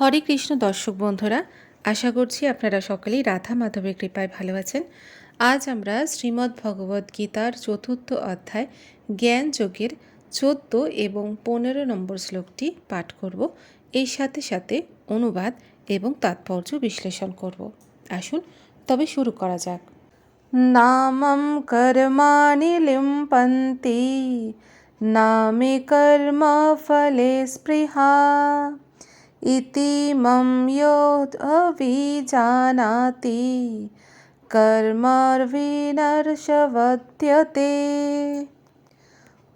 হরে কৃষ্ণ দর্শক বন্ধুরা, আশা করছি আপনারা সকলেই রাধা মাধবের কৃপায় ভালো আছেন। আজ আমরা শ্রীমদ্ ভগবদ্ গীতার চতুর্থ অধ্যায় জ্ঞান যোগের চোদ্দ এবং পনেরো নম্বর শ্লোকটি পাঠ করব। এর সাথে সাথে অনুবাদ এবং তাৎপর্য বিশ্লেষণ করব। আসুন, তবে শুরু করা যাক। নামম কর্মাণি লিম্পন্তি, নামে কর্ম ফলে স্পৃহা। মম যোধ অভিজানাতি কর্মর্বিনর্ষবধ্যতে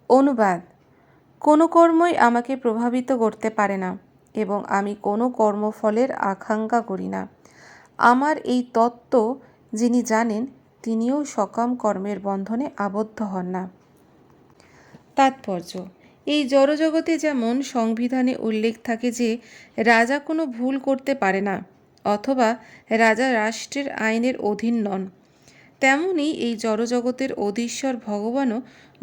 অনুবাদ। কোনো কর্মই আমাকে প্রভাবিত করতে পারে না এবং আমি কোনো কর্মফলের আকাঙ্ক্ষা করি না। আমার এই তত্ত্ব যিনি জানেন, তিনিও সকাম কর্মের বন্ধনে আবদ্ধ হন না। তাৎপর্য। এই জড়জগতে যেমন সংবিধানে উল্লেখ থাকে যে রাজা কোনো ভুল করতে পারে না, অথবা রাজা রাষ্ট্রের আইনের অধীন নন, তেমনি এই জড়জগতের অধীশ্বর ভগবানও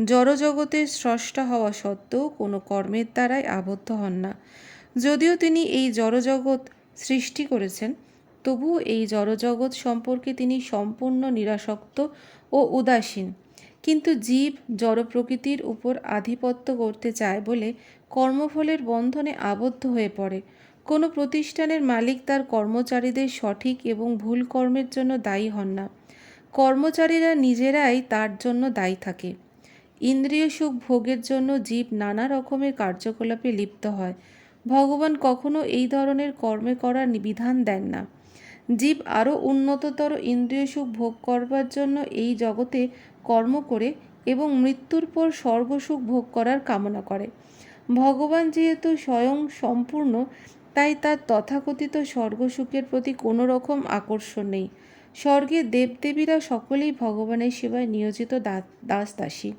জড়জগতের স্রষ্টা হওয়া সত্ত্বেও কোনো কর্মের দ্বারাই আবদ্ধ হন না। যদিও তিনি এই জড়জগৎ সৃষ্টি করেছেন, তবুও এই জড়জগৎ সম্পর্কে তিনি সম্পূর্ণ নিরাসক্ত ও উদাসীন। কিন্তু জীব জড় প্রকৃতির উপর আধিপত্য করতে চায় বলে কর্মফলের বন্ধনে আবদ্ধ হয়ে পড়ে। কোনো প্রতিষ্ঠানের মালিক তার কর্মচারীদের সঠিক এবং ভুল কর্মের জন্য দায়ী হন না। কর্মচারীরা নিজেরাই তার জন্য দায়ী থাকে। ইন্দ্রিয় সুখ ভোগের জন্য জীব নানা রকমের কার্যকলাপে লিপ্ত হয়। ভগবান কখনো এই ধরনের কর্মে করার বিধান দেন না। জীব আরও উন্নততর ইন্দ্রিয় সুখ ভোগ করবার জন্য এই জগতে কর্ম করে এবং মৃত্যুর পর স্বর্গসুখ ভোগ করার কামনা করে। ভগবান যেহেতু স্বয়ং সম্পূর্ণ, তাই তার তথাকথিত স্বর্গসুখের প্রতি কোনো রকম আকর্ষণ নেই। স্বর্গে দেবদেবীরা সকলেই ভগবানের সেবায় নিয়োজিত দাস দাসী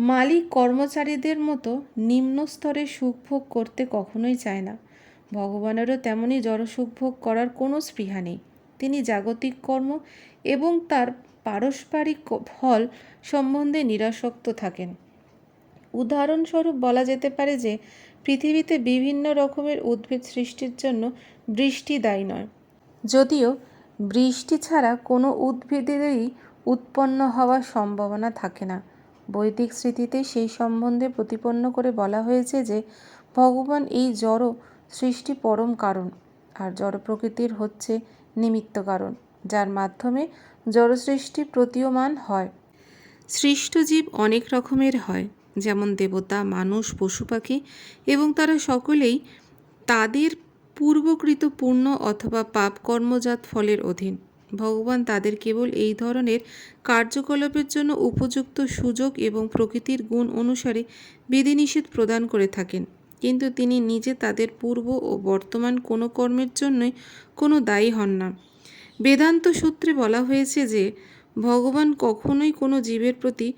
মালিক কর্মচারীদের মতো নিম্ন স্তরে সুখভোগ করতে কখনোই চায় না। ভগবানেরও তেমনই জড়সুখ ভোগ করার কোনো স্পৃহা নেই। তিনি জাগতিক কর্ম এবং তার পারস্পরিক ফল সম্বন্ধে নিরাসক্ত থাকেন। উদাহরণস্বরূপ বলা যেতে পারে যে, পৃথিবীতে বিভিন্ন রকমের উদ্ভিদ সৃষ্টির জন্য বৃষ্টি দায়ী নয়। যদিও বৃষ্টি ছাড়া কোনো উদ্ভিদেরই উৎপন্ন হওয়ার সম্ভাবনা থাকে না। বৈদিক স্মৃতিতে সেই সম্বন্ধে প্রতিপন্ন করে বলা হয়েছে যে, ভগবান এই জড় সৃষ্টি পরম কারণ, আর জড় প্রকৃতির হচ্ছে নিমিত্ত কারণ, যার মাধ্যমে জড়সৃষ্টি প্রতীয়মান হয়। সৃষ্ট জীব অনেক রকমের হয়, যেমন দেবতা, মানুষ, পশু পাখি এবং তারা সকলেই তাদের পূর্বকৃত পূর্ণ অথবা পাপ কর্মজাত ফলের অধীন। ভগবান তাদের কেবল এই ধরনের কার্যকলাপের জন্য উপযুক্ত সুযোগ এবং প্রকৃতির গুণ অনুসারে বিধিনিষেধ প্রদান করে থাকেন। কিন্তু তিনি নিজে তাদের পূর্ব ও বর্তমান কোনো কর্মের জন্যই কোনো দায়ী হন না। বেদান্ত সূত্রে বলা হয়েছে যে, ভগবান কখনোই কোনো জীবের প্রতি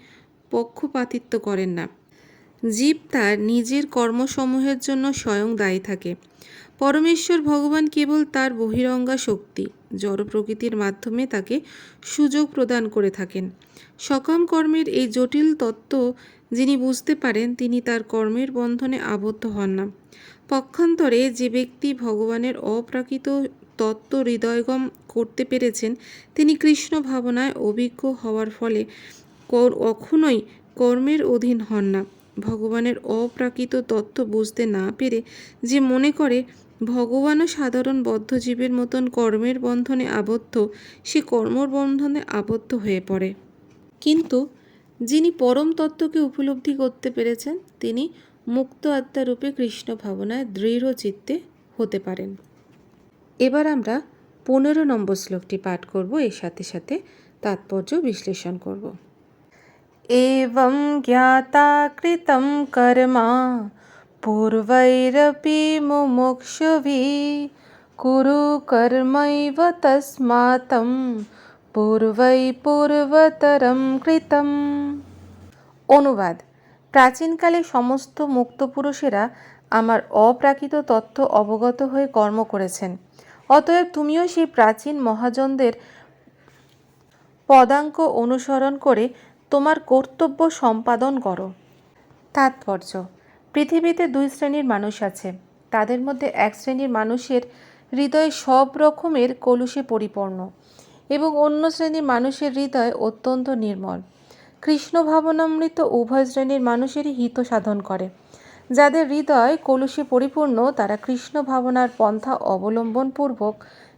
পক্ষপাতিত্ব করেন না। জীব তার নিজের কর্মসমূহের জন্য স্বয়ং দায়ী থাকে। পরমেশ্বর ভগবান কেবল তার বহিরঙ্গা শক্তি, জড় প্রকৃতির মাধ্যমে তাকে সুযোগ প্রদান করে থাকেন। সকাম কর্মের এই জটিল তত্ত্ব যিনি বুঝতে পারেন, তিনি তার কর্মের বন্ধনে আবদ্ধ হন না। পক্ষান্তরে যে ব্যক্তি ভগবানের অপ্রাকৃত তত্ত্ব হৃদয়গম করতে পেরেছেন, তিনি কৃষ্ণ ভাবনায় অভিজ্ঞ হওয়ার ফলে কখনোই কর্মের অধীন হন না। ভগবানের অপ্রাকৃত তত্ত্ব বুঝতে না পেরে যে মনে করে, ভগবানও সাধারণ বদ্ধজীবের মতন কর্মের বন্ধনে আবদ্ধ, সে কর্মর বন্ধনে আবদ্ধ হয়ে পড়ে। কিন্তু যিনি পরম তত্ত্বকে উপলব্ধি করতে পেরেছেন, তিনি মুক্ত আত্মারূপে কৃষ্ণ ভাবনায় দৃঢ় চিত্তে হতে পারেন। এবার আমরা পনেরো নম্বর শ্লোকটি পাঠ করব এর সাথে সাথে তাৎপর্য বিশ্লেষণ করব। এবং জ্ঞাতা কৃতম কর্মা পূর্বৈরপি মুমুক্ষুভি কুরু কর্মৈব তস্মাতম পূর্বৈ পূর্বতরম কৃতম। অনুবাদ। প্রাচীনকালে সমস্ত মুক্ত পুরুষেরা আমার অপ্রাকৃত তথ্য অবগত হয়ে কর্ম করেছেন। অতএব তুমিও সেই প্রাচীন মহাজনদের পদাঙ্ক অনুসরণ করে তোমার কর্তব্য সম্পাদন করো। তাৎপর্য, পৃথিবীতে দুই শ্রেণির মানুষ আছে। তাদের মধ্যে এক শ্রেণির মানুষের হৃদয় সব রকমের কলুষে পরিপূর্ণ এবং অন্য শ্রেণির মানুষের হৃদয় অত্যন্ত নির্মল। কৃষ্ণ ভাবনামৃত উভয় শ্রেণির মানুষেরই হিত সাধন করে। যাদের হৃদয় কলুষে পরিপূর্ণ, তারা কৃষ্ণ ভাবনার পন্থা অবলম্বনপূর্বক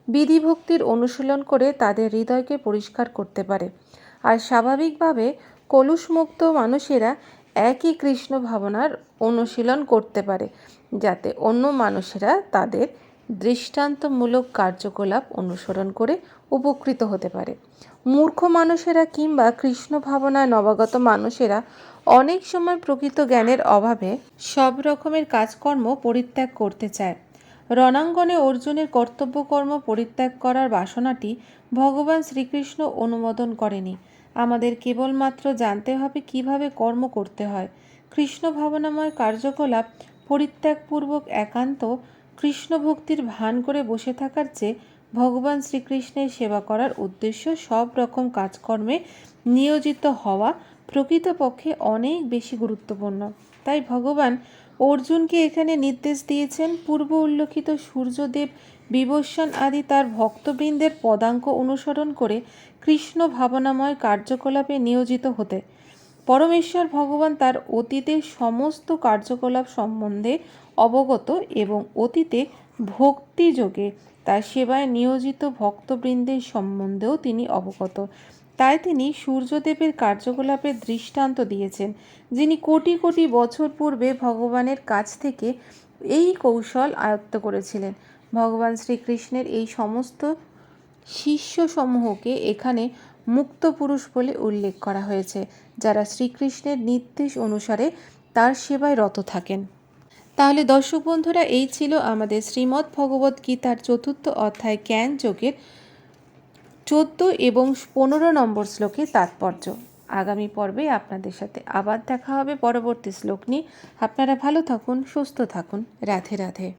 বিধিভক্তির অনুশীলন করে তাদের হৃদয়কে পরিষ্কার করতে পারে। আর স্বাভাবিকভাবে কলুষমুক্ত মানুষেরা একই কৃষ্ণ ভাবনার অনুশীলন করতে পারে, যাতে অন্য মানুষেরা তাদের দৃষ্টান্তমূলক কার্যকলাপ অনুসরণ করে উপকৃত হতে পারে। মূর্খ মানুষেরা কিংবা কৃষ্ণ ভাবনায় নবাগত মানুষেরা অনেক সময় প্রকৃত জ্ঞানের অভাবে সব রকমের কাজকর্ম পরিত্যাগ করতে চায়। রণাঙ্গনে অর্জুনের কর্তব্যকর্ম পরিত্যাগ করার বাসনাটি ভগবান শ্রীকৃষ্ণ অনুমোদন করেনি। আমাদের কেবলমাত্র জানতে হবে কীভাবে কর্ম করতে হয়। কৃষ্ণ ভাবনাময় কার্যকলাপ পরিত্যাগপূর্বক একান্ত কৃষ্ণ ভক্তির ভান করে বসে থাকার চেয়ে ভগবান শ্রীকৃষ্ণের সেবা করার উদ্দেশ্য সব রকম কাজকর্মে নিয়োজিত হওয়া প্রকৃতপক্ষে অনেক বেশি গুরুত্বপূর্ণ। তাই ভগবান অর্জুনকে এখানে নির্দেশ দিয়েছেন, পূর্ব উল্লেখিত সূর্যদেব বিবস্বান আদি তার ভক্তবৃন্দের পদাঙ্ক অনুসরণ করে কৃষ্ণ ভাবনাময় কার্যকলাপে নিয়োজিত হতে। পরমেশ্বর ভগবান তার অতীতের সমস্ত কার্যকলাপ সম্বন্ধে অবগত এবং অতীতে ভক্তিযোগে তার সেবায় নিয়োজিত ভক্তবৃন্দের সম্বন্ধেও তিনি অবগত। তাই তিনি সূর্যদেবের কার্যকলাপের দৃষ্টান্ত দিয়েছেন, যিনি কোটি কোটি বছর পূর্বে ভগবানের কাছ থেকে এই কৌশল আয়ত্ত করেছিলেন। ভগবান শ্রীকৃষ্ণের এই সমস্ত শিষ্যসমূহকে এখানে মুক্ত পুরুষ বলে উল্লেখ করা হয়েছে, যারা শ্রীকৃষ্ণের নির্দেশ অনুসারে তার সেবায় রত থাকেন। তাহলে দর্শক বন্ধুরা, এই ছিল আমাদের শ্রীমদ্ ভগবত গীতার চতুর্থ অধ্যায় জ্ঞান যোগের চোদ্দ এবং পনেরো নম্বর শ্লোকের তাৎপর্য। আগামী পর্বে আপনাদের সাথে আবার দেখা হবে পরবর্তী শ্লোক নিয়ে। আপনারা ভালো থাকুন, সুস্থ থাকুন। রাধে রাধে।